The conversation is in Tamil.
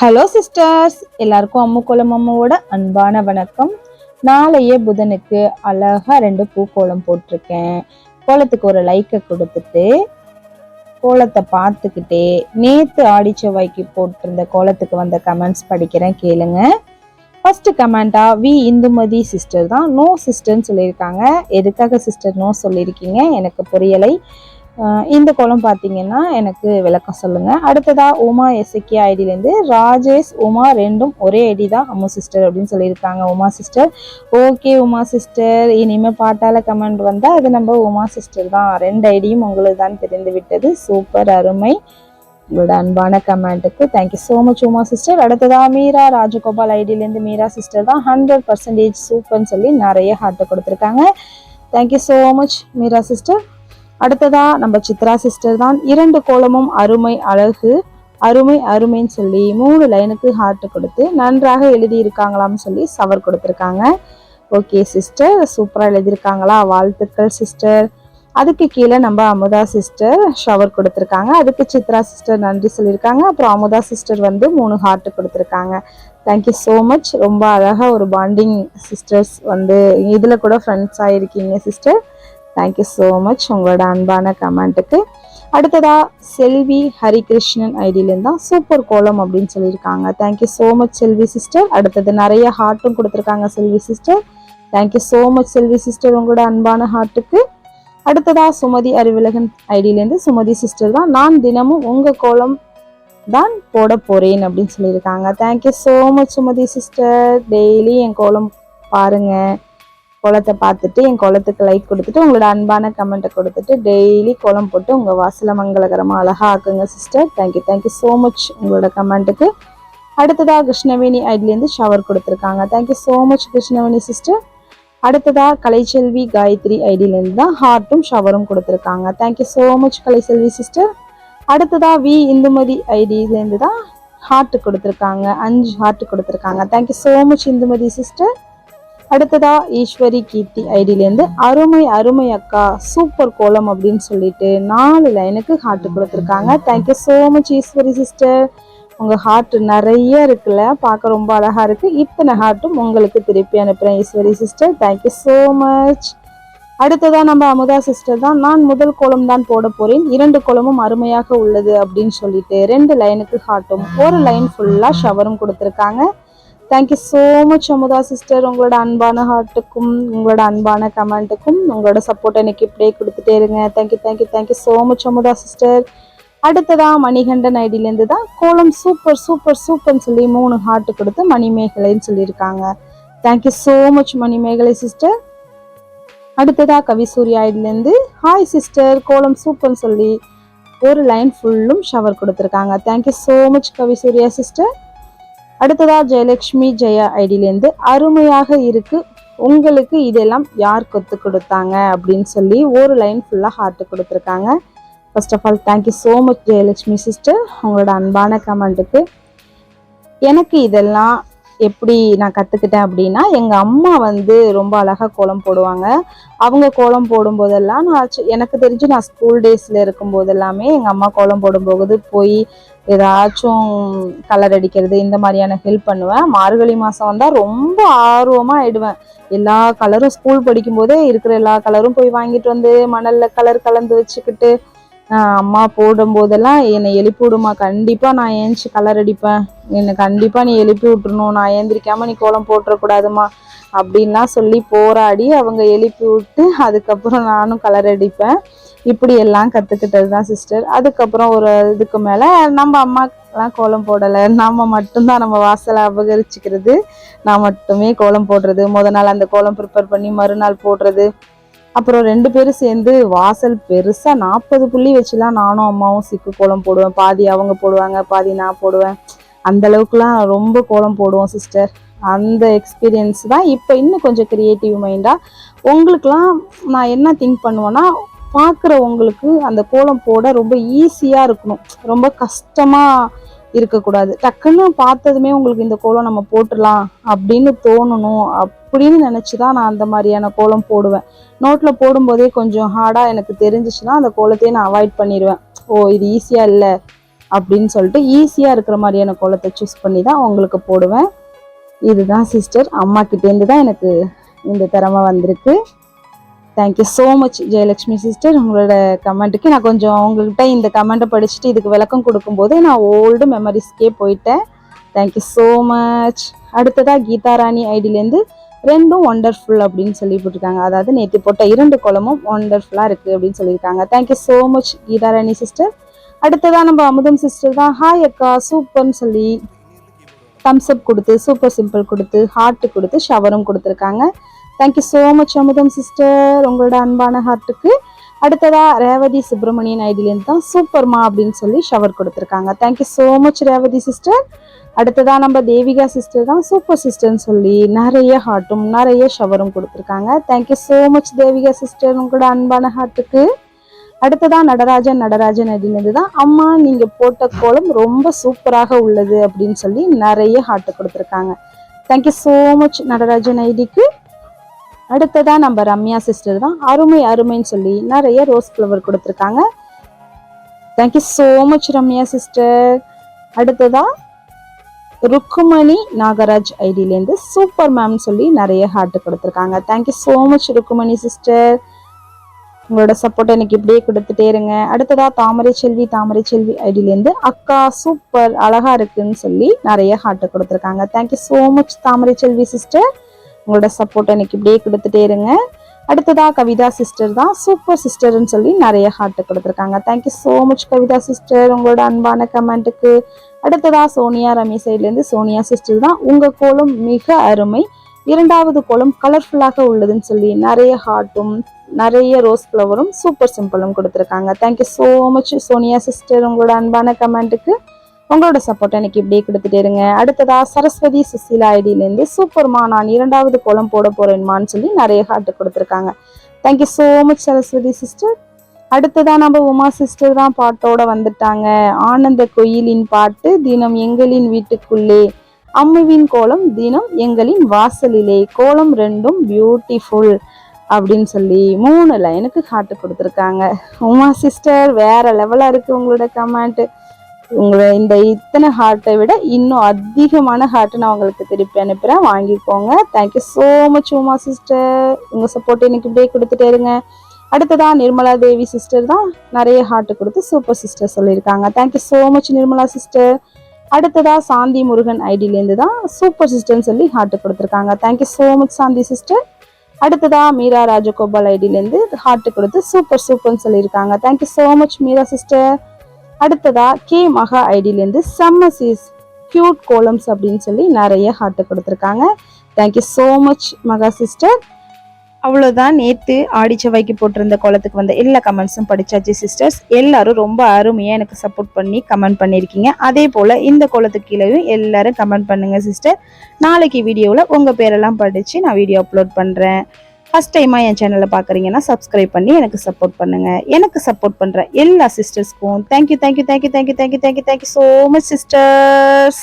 ஹலோ சிஸ்டர்ஸ் எல்லாருக்கும் அம்மு கோலம் அம்மாவோட அன்பான வணக்கம். நாளைய புதனுக்கு அழகா ரெண்டு பூ கோலம் போட்டிருக்கேன். கோலத்துக்கு ஒரு லைக்கை கொடுத்துட்டு கோலத்தை பார்த்துக்கிட்டே நேத்து ஆடி செவ்வாய்க்கு போட்டிருந்த கோலத்துக்கு வந்த கமெண்ட்ஸ் படிக்கிறேன் கேளுங்க. ஃபர்ஸ்ட் கமெண்டா வி இந்துமதி சிஸ்டர் தான். நோ சிஸ்டர்னு சொல்லியிருக்காங்க. எதுக்காக சிஸ்டர் நோ சொல்லியிருக்கீங்க? எனக்கு புரியலை. இந்த கோலம் பார்த்தீங்கன்னா எனக்கு விளக்கம் சொல்லுங்க. அடுத்ததா உமா எஸ்எக்கி ஐடியிலேருந்து ராஜேஷ் உமா ரெண்டும் ஒரே ஐடி தான். அம்மு சிஸ்டர் அப்படின்னு சொல்லியிருக்காங்க Uma sister okay Uma sister இனிமேல் பாட்டால கமெண்ட் வந்தால் அது நம்ம உமா சிஸ்டர் தான். ரெண்டு ஐடியும் உங்களுக்கு தான் தெரிந்து விட்டது. சூப்பர் அருமை. உங்களோட அன்பான கமெண்ட்டுக்கு thank you so much Uma sister அடுத்ததா மீரா ராஜகோபால் ஐடியிலேருந்து மீரா சிஸ்டர் தான். ஹண்ட்ரட் பர்சன்டேஜ் சூப்பர்னு சொல்லி நிறைய ஹார்ட்டை கொடுத்துருக்காங்க. Thank you so much Meera sister அடுத்ததா நம்ம சித்ரா சிஸ்டர் தான். இரண்டு கோலமும் அருமை அழகு அருமை அருமைன்னு சொல்லி மூணு லைனுக்கு ஹார்ட் கொடுத்து நன்றாக எழுதியிருக்காங்களான்னு சொல்லி சவர் கொடுத்துருக்காங்க. ஓகே சிஸ்டர் சூப்பராக எழுதியிருக்காங்களா? வாழ்த்துக்கள் சிஸ்டர் அதுக்கு கீழே நம்ம அமுதா சிஸ்டர் ஷவர் கொடுத்துருக்காங்க. அதுக்கு சித்ரா சிஸ்டர் நன்றி சொல்லியிருக்காங்க. அப்புறம் அமுதா சிஸ்டர் வந்து மூணு ஹார்ட் கொடுத்துருக்காங்க. தேங்க்யூ ஸோ மச் ரொம்ப அழகாக ஒரு பாண்டிங் சிஸ்டர்ஸ் வந்து இதில் கூட friends ஆகிருக்கீங்க sister thank you so much உங்களோட அன்பான கமெண்ட்டுக்கு. அடுத்ததா செல்வி ஹரிகிருஷ்ணன் ஐடியிலேருந்து தான் சூப்பர் கோலம் அப்படின்னு சொல்லியிருக்காங்க. Thank you so much Selvi sister அடுத்தது நிறைய ஹார்ட்டும் கொடுத்துருக்காங்க Selvi sister thank you so much Selvi sister உங்களோட அன்பான ஹார்ட்டுக்கு அடுத்ததா சுமதி அறிவிலகன் ஐடியிலேருந்து சுமதி சிஸ்டர் தான். நான் தினமும் உங்கள் கோலம் தான் போட போகிறேன் அப்படின்னு சொல்லியிருக்காங்க. Thank you so much Sumathi sister daily என் கோலம் பாருங்கள் குளத்தை பார்த்துட்டு என் குளத்துக்கு லைக் கொடுத்துட்டு உங்களோட அன்பான கமெண்ட்டை கொடுத்துட்டு டெய்லி குளம் போட்டு உங்கள் வாசல மங்களகரமாக அழகா ஆக்குங்க sister thank you thank you so much உங்களோட கமெண்ட்டுக்கு அடுத்ததாக கிருஷ்ணவேணி ஐட்லேருந்து ஷவர் கொடுத்துருக்காங்க. Thank you so much Krishnaveni sister அடுத்ததாக கலைச்செல்வி காயத்ரி ஐடியிலேருந்து தான் ஹார்ட்டும் ஷவரும் கொடுத்துருக்காங்க. Thank you so much Kalaiselvi sister அடுத்ததாக வி இந்துமதி ஐடியிலேருந்து தான் ஹார்ட் கொடுத்துருக்காங்க. அஞ்சு ஹார்ட் கொடுத்துருக்காங்க. Thank you so much Indumathi sister அடுத்ததா ஈஸ்வரி கீர்த்தி ஐடியிலேருந்து அருமை அருமை அக்கா சூப்பர் கோலம் அப்படின்னு சொல்லிட்டு நாலு லைனுக்கு ஹார்ட் கொடுத்துருக்காங்க. Thank you so much Eswari sister உங்கள் ஹார்ட் நிறைய இருக்குல்ல பார்க்க ரொம்ப அழகா இருக்கு. இத்தனை ஹார்ட்டும் உங்களுக்கு திருப்பி அனுப்புகிறேன் Eswari sister thank you so much அடுத்ததா நம்ம அமுதா சிஸ்டர் தான். நான் முதல் கோலம் தான் போட போறேன். இரண்டு கோலமும் அருமையாக உள்ளது அப்படின்னு சொல்லிட்டு ரெண்டு லைனுக்கு ஹார்ட்டும் ஒரு லைன் ஃபுல்லாக ஷவரும் கொடுத்துருக்காங்க. Thank you so much Amudha sister உங்களோட அன்பான ஹார்ட்டுக்கும் உங்களோட அன்பான கமெண்ட்டுக்கும் உங்களோட சப்போர்ட் எனக்கு இப்படியே கொடுத்துட்டே இருங்க. Thank you thank you thank you so much Amudha sister அடுத்ததாக மணிகண்டன் ஐடியிலேருந்து தான் கோலம் சூப்பர் சூப்பர் சூப்பர்னு சொல்லி மூணு ஹார்ட் கொடுத்து மணிமேகலைன்னு சொல்லியிருக்காங்க. Thank you so much Manimegalai sister அடுத்ததா கவிசூர்யா ஐடியிலேருந்து ஹாய் சிஸ்டர் கோலம் சூப்பர்னு சொல்லி ஒரு லைன் ஃபுல்லும் ஷவர் கொடுத்துருக்காங்க. Thank you so much Kavisuriya sister அடுத்ததா ஜெயலட்சுமி ஜெயா ஐடியிலேருந்து அருமையாக இருக்கு. உங்களுக்கு இதெல்லாம் யார் கொத்து கொடுத்தாங்க அப்படின்னு சொல்லி ஒரு லைன் ஃபுல்லாக ஹார்ட் கொடுத்துருக்காங்க. First of all thank you so much Jayalakshmi sister உங்களோட அன்பான கமெண்ட்டுக்கு எனக்கு இதெல்லாம் எப்படி நான் கற்றுக்கிட்டேன் அப்படின்னா எங்கள் அம்மா வந்து ரொம்ப அழகாக கோலம் போடுவாங்க. அவங்க கோலம் போடும்போதெல்லாம் நான் எனக்கு தெரிஞ்சு நான் ஸ்கூல் டேஸில் இருக்கும் போதெல்லாமே எங்கள் அம்மா கோலம் போடும்போது போய் ஏதாச்சும் கலர் அடிக்கிறது இந்த மாதிரியான ஹெல்ப் பண்ணுவேன். மார்கழி மாதம் வந்தால் ரொம்ப ஆர்வமாக ஆயிடுவேன். எல்லா கலரும் ஸ்கூல் படிக்கும்போதே இருக்கிற எல்லா கலரும் போய் வாங்கிட்டு வந்து மணலில் கலர் கலந்து வச்சுக்கிட்டு அம்மா போடும் போதெல்லாம் என்னை எழுப்பி விடுமா? கண்டிப்பாக நான் ஏஞ்சி கலர் அடிப்பேன். என்னை கண்டிப்பாக நீ எழுப்பி விட்டுறணும். நான் ஏந்திரிக்காம நீ கோலம் போட்டுறக்கூடாதுமா. அப்படின்லாம் சொல்லி போராடி அவங்க எழுப்பி விட்டு அதுக்கப்புறம் நானும் கலர் அடிப்பேன். இப்படி எல்லாம் கற்றுக்கிட்டது தான் சிஸ்டர் அதுக்கப்புறம் ஒரு இதுக்கு மேலே நம்ம அம்மாக்கெல்லாம் கோலம் போடலை. நம்ம மட்டும்தான் நம்ம வாசலை அபகரிச்சுக்கிறது. நான் மட்டுமே கோலம் போடுறது. முத நாள் அந்த கோலம் ப்ரிப்பேர் பண்ணி மறுநாள் போடுறது. அப்புறம் ரெண்டு பேரும் சேர்ந்து வாசல் பெருசாக நாற்பது புள்ளி வச்சுலாம் நானும் அம்மாவும் சிக்கு கோலம் போடுவேன். பாதி அவங்க போடுவாங்க பாதி நான் போடுவேன். அந்த அளவுக்குலாம் ரொம்ப கோலம் போடுவோம் சிஸ்டர் அந்த எக்ஸ்பீரியன்ஸ் தான் இப்போ இன்னும் கொஞ்சம் கிரியேட்டிவ் மைண்டாக உங்களுக்குலாம் நான் என்ன திங்க் பண்ணுவேன்னா பார்க்குறவங்களுக்கு அந்த கோலம் போட ரொம்ப ஈஸியாக இருக்கணும். ரொம்ப கஷ்டமாக இருக்கக்கூடாது. டக்குன்னு பார்த்ததுமே உங்களுக்கு இந்த கோலம் நம்ம போட்டுடலாம் அப்படின்னு தோணணும் அப்படின்னு நினச்சி தான் நான் அந்த மாதிரியான கோலம் போடுவேன். நோட்டில் போடும்போதே கொஞ்சம் ஹார்டாக எனக்கு தெரிஞ்சிச்சுன்னா அந்த கோலத்தையே நான் அவாய்ட் பண்ணிடுவேன். ஓ இது ஈஸியாக இல்லை அப்படின்னு சொல்லிட்டு ஈஸியாக இருக்கிற மாதிரியான கோலத்தை சூஸ் பண்ணி தான் உங்களுக்கு போடுவேன். இதுதான் சிஸ்டர் அம்மா கிட்டேருந்து தான் எனக்கு இந்த திறமை வந்திருக்கு. Thank you so much Jayalakshmi sister உங்களோட கமெண்ட்டுக்கு நான் கொஞ்சம் உங்கள்கிட்ட இந்த கமெண்ட்டை படிச்சுட்டு இதுக்கு விளக்கம் கொடுக்கும்போது நான் ஓல்டு மெமரிஸ்க்கே போயிட்டேன். தேங்க்யூ ஸோ மச் அடுத்ததாக கீதா ராணி ஐடியிலேருந்து ரெண்டும் ஒண்டர்ஃபுல் அப்படின்னு சொல்லி போட்டிருக்காங்க. அதாவது நேற்று போட்ட இரண்டு குளமும் ஒண்டர்ஃபுல்லாக இருக்குது அப்படின்னு சொல்லியிருக்காங்க. Thank you so much Geetharani sister அடுத்ததாக நம்ம அமுதம் சிஸ்டர் தான். ஹாய் அக்கா சூப்பர்னு சொல்லி தம்ஸ் அப் கொடுத்து சூப்பர் சிம்பிள் கொடுத்து ஹார்ட் கொடுத்து ஷவரும் கொடுத்துருக்காங்க. Thank you so much Amudham sister உங்களோட அன்பான ஹார்ட்டுக்கு அடுத்ததா ரேவதி சுப்பிரமணியன் ஐடியிலேருந்து தான் சூப்பர்மா அப்படின்னு சொல்லி ஷவர் கொடுத்துருக்காங்க. Thank you so much Revathi sister அடுத்ததா நம்ம தேவிகா சிஸ்டர் தான் சூப்பர் சிஸ்டர்னு சொல்லி நிறைய ஹார்ட்டும் நிறைய ஷவரும் கொடுத்துருக்காங்க. Thank you so much Devika sister உங்களோட அன்பான ஹார்ட்டுக்கு அடுத்ததா நடராஜன் நடராஜன் அப்படின்னது தான் அம்மா நீங்கள் போட்ட கோலம் ரொம்ப சூப்பராக உள்ளது அப்படின்னு சொல்லி நிறைய ஹார்ட்டு கொடுத்துருக்காங்க. தேங்க்யூ ஸோ மச் நடராஜன் ஐடிக்கு. அடுத்ததாக நம்ம ரம்யா சிஸ்டர் தான். அருமை அருமைன்னு சொல்லி நிறைய ரோஸ் ஃப்ளவர் கொடுத்துருக்காங்க. Thank you so much Ramya sister அடுத்ததா ருக்குமணி நாகராஜ் ஐடியிலேருந்து சூப்பர் மேம் சொல்லி நிறைய ஹார்ட் கொடுத்துருக்காங்க. Thank you so much Rukmani sister உங்களோட சப்போர்ட் எனக்கு இப்படியே கொடுத்துட்டே இருங்க. அடுத்ததா தாமரை செல்வி தாமரை செல்வி ஐடியிலேருந்து அக்கா சூப்பர் அழகா இருக்குன்னு சொல்லி நிறைய ஹார்ட் கொடுத்துருக்காங்க. Thank you so much Thamarai Selvi sister உங்களோட சப்போர்ட் எனக்கு இப்படியே கொடுத்துட்டே இருங்க. அடுத்ததா கவிதா சிஸ்டர் தான். சூப்பர் சிஸ்டர்னு சொல்லி நிறைய ஹார்ட் கொடுத்துருக்காங்க. Thank you so much Kavitha sister உங்களோட அன்பான கமெண்ட்டுக்கு அடுத்ததா சோனியா ரமேஷ் சைட்லேருந்து சோனியா சிஸ்டர் தான். உங்கள் கோலம் மிக அருமை. இரண்டாவது கோலம் கலர்ஃபுல்லாக உள்ளதுன்னு சொல்லி நிறைய ஹார்ட்டும் நிறைய ரோஸ் ஃப்ளவரும் சூப்பர் சிம்பிளும் கொடுத்துருக்காங்க. Thank you so much Sonia sister உங்களோட அன்பான கமெண்ட்டுக்கு உங்களோட சப்போர்ட் எனக்கு இப்படியே கொடுத்துட்டே இருங்க. அடுத்ததா சரஸ்வதி சுசீலா ஐடியிலேருந்து சூப்பர்மா நான் இரண்டாவது கோலம் போட போறேன்மான்னு சொல்லி நிறைய ஹார்ட் கொடுத்துருக்காங்க. Thank you so much Saraswathi sister அடுத்ததான் நம்ம உமா சிஸ்டர் தான் பாட்டோட வந்துட்டாங்க. ஆனந்த கோயிலின் பாட்டு தினம் எங்களின் வீட்டுக்குள்ளே. அம்முவின் கோலம் தினம் எங்களின் வாசலிலே. கோலம் ரெண்டும் பியூட்டிஃபுல் அப்படின்னு சொல்லி மூணு லைனுக்கு ஹார்ட் கொடுத்துருக்காங்க. உமா சிஸ்டர் வேற லெவலா இருக்கு உங்களோட கமெண்ட் உங்களை இந்த இத்தனை ஹார்ட்டை விட இன்னும் அதிகமான ஹார்ட்டை நான் உங்களுக்கு திருப்பி அனுப்புகிறேன் வாங்கிக்கோங்க. Thank you so much Uma sister உங்கள் சப்போர்ட் எனக்கு இப்படியே கொடுத்துட்டே இருங்க. அடுத்ததாக நிர்மலா தேவி சிஸ்டர் தான் நிறைய ஹார்ட் கொடுத்து சூப்பர் சிஸ்டர் சொல்லியிருக்காங்க. Thank you so much Nirmala sister அடுத்ததாக சாந்தி முருகன் ஐடியிலேருந்து தான் சூப்பர் சிஸ்டர்னு சொல்லி ஹார்ட் கொடுத்துருக்காங்க. Thank you so much Shanthi sister அடுத்ததாக மீரா ராஜகோபால் ஐடியிலேருந்து ஹார்ட் கொடுத்து சூப்பர் சூப்பர்னு சொல்லியிருக்காங்க. Thank you so much Meera sister அடுத்ததா கே மகா ஐடியிலேருந்து செம்ம சீஸ் கியூட் கோலம்ஸ் அப்படின்னு சொல்லி நிறைய ஹார்ட் கொடுத்துருக்காங்க. Thank you so much Maha sister அவ்வளோதான் நேற்று ஆடி செவ்வாய்க்கு போட்டிருந்த கோலத்துக்கு வந்த எல்லா கமெண்ட்ஸும் படிச்சாச்சு சிஸ்டர்ஸ் எல்லாரும் ரொம்ப அருமையாக எனக்கு சப்போர்ட் பண்ணி கமெண்ட் பண்ணியிருக்கீங்க. அதே போல் இந்த கோலத்துக்கு கீழேயும் எல்லாரும் கமெண்ட் பண்ணுங்கள் சிஸ்டர் நாளைக்கு வீடியோவில் உங்கள் பேரெல்லாம் படித்து நான் வீடியோ அப்லோட் பண்ணுறேன் ஃபஸ்ட் டைமாக என் சேனலை பார்க்குறீங்கன்னா சப்ஸ்கிரைப் பண்ணி எனக்கு சப்போர்ட் பண்ணுங்கள் எனக்கு சப்போர்ட் பண்ணுற எல்லா சிஸ்டர்ஸ்க்கும் thank you thank you thank you thank you thank you thank you thank you so much sisters